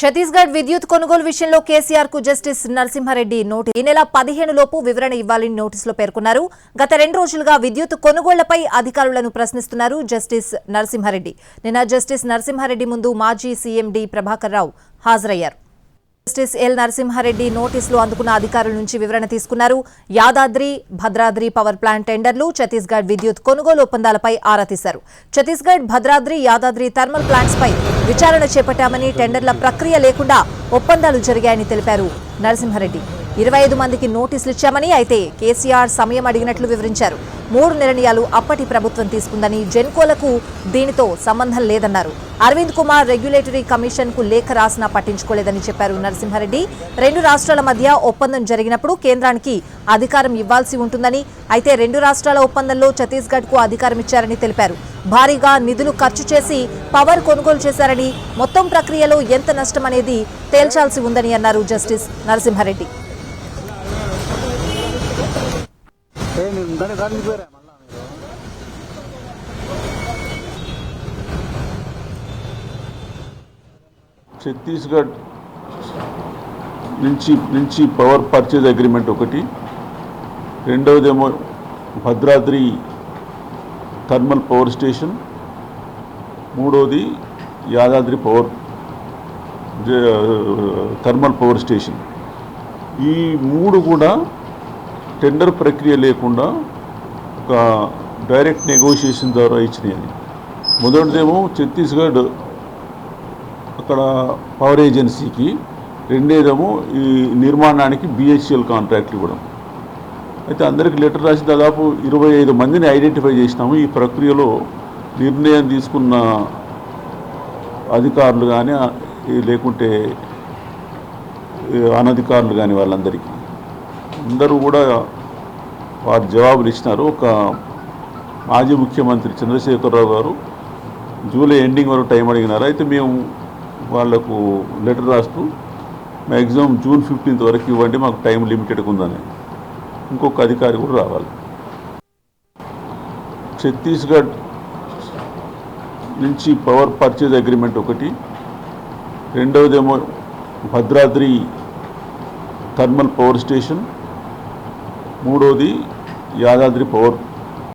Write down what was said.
ఛత్తీస్గఢ్ విద్యుత్ కొనుగోలు విషయంలో కేసీఆర్కు జస్టిస్ నరసింహారెడ్డి నోటి ఈ నెల పదిహేను లోపు వివరణ ఇవ్వాలని నోటీసులో పేర్కొన్నారు. గత రెండు రోజులుగా విద్యుత్ కొనుగోళ్ళపై అధికారులను ప్రశ్నిస్తున్నారు జస్టిస్ నరసింహారెడ్డి. నిన్న జస్టిస్ నరసింహారెడ్డి ముందు మాజీ సీఎం డి. ప్రభాకర్ రావు హాజరయ్యారు. జస్టిస్ ఎల్ నరసింహారెడ్డి నోటీసులు అందుకున్న అధికారుల నుంచి వివరణ తీసుకున్నారు. యాదాద్రి భద్రాద్రి పవర్ ప్లాంట్ టెండర్లు ఛత్తీస్గఢ్ విద్యుత్ కొనుగోలు ఒప్పందాలపై ఆరా తీశారు. ఛత్తీస్గఢ్ భద్రాద్రి యాదాద్రి థర్మల్ ప్లాంట్స్పై విచారణ చేపట్టామని టెండర్ల ప్రక్రియ లేకుండా ఒప్పందాలు జరిగాయని తెలిపారు నరసింహారెడ్డి. ఇరవై ఐదు మందికి నోటీసులు ఇచ్చామని అయితే కేసీఆర్ సమయం అడిగినట్లు వివరించారు. మూడు నిర్ణయాలు అప్పటి ప్రభుత్వం తీసుకుందని జెన్కోలకు దీనితో సంబంధం లేదన్నారు. అరవింద్ కుమార్ రెగ్యులేటరీ కమిషన్కు లేఖ రాసినా పట్టించుకోలేదని చెప్పారు నరసింహారెడ్డి. రెండు రాష్ట్రాల మధ్య ఒప్పందం జరిగినప్పుడు కేంద్రానికి అధికారం ఇవ్వాల్సి ఉంటుందని అయితే రెండు రాష్ట్రాల ఒప్పందంలో ఛత్తీస్గఢ్కు అధికారం ఇచ్చారని తెలిపారు. భారీగా నిధులు ఖర్చు చేసి పవర్ కొనుగోలు చేశారని మొత్తం ప్రక్రియలో ఎంత నష్టం అనేది తేల్చాల్సి ఉందని అన్నారు జస్టిస్ నరసింహారెడ్డి. దాన్ని మళ్ళా మీరు ఛత్తీస్గఢ్ నుంచి నుంచి పవర్ పర్చేజ్ అగ్రిమెంట్ ఒకటి. రెండవదేమో భద్రాద్రి థర్మల్ పవర్ స్టేషన్ మూడవది Yadadri power thermal power station ఈ మూడు కూడా టెండర్ ప్రక్రియ లేకుండా ఒక డైరెక్ట్ నెగోషియేషన్ ద్వారా ఇచ్చినాయి. మొదటిదేమో ఛత్తీస్గఢ్ అక్కడ పవర్ ఏజెన్సీకి రెండేదేమో ఈ నిర్మాణానికి బిహెచ్ఎల్ కాంట్రాక్ట్ ఇవ్వడం. అయితే అందరికి లెటర్ రాసి దాదాపు ఇరవై ఐదు మందిని ఐడెంటిఫై చేసినాము. ఈ ప్రక్రియలో నిర్ణయం తీసుకున్న అధికారులు కానీ లేకుంటే అనధికారులు కానీ వాళ్ళందరికీ. అందరూ కూడా వారు జవాబులు ఇచ్చినారు ఒక మాజీ ముఖ్యమంత్రి చంద్రశేఖరరావు గారు జూలై ఎండింగ్ వరకు టైం అడిగినారు. అయితే మేము వాళ్ళకు లెటర్ రాస్తూ మ్యాక్సిమం జూన్ ఫిఫ్టీన్త్ వరకు ఇవ్వండి మాకు టైం లిమిటెడ్గా ఉందని ఇంకొక అధికారి కూడా రావాలి. ఛత్తీస్గఢ్ నుంచి పవర్ పర్చేజ్ అగ్రిమెంట్ ఒకటి రెండవదేమో భద్రాద్రి థర్మల్ పవర్ స్టేషన్ మూడోది యాదాద్రి పవర్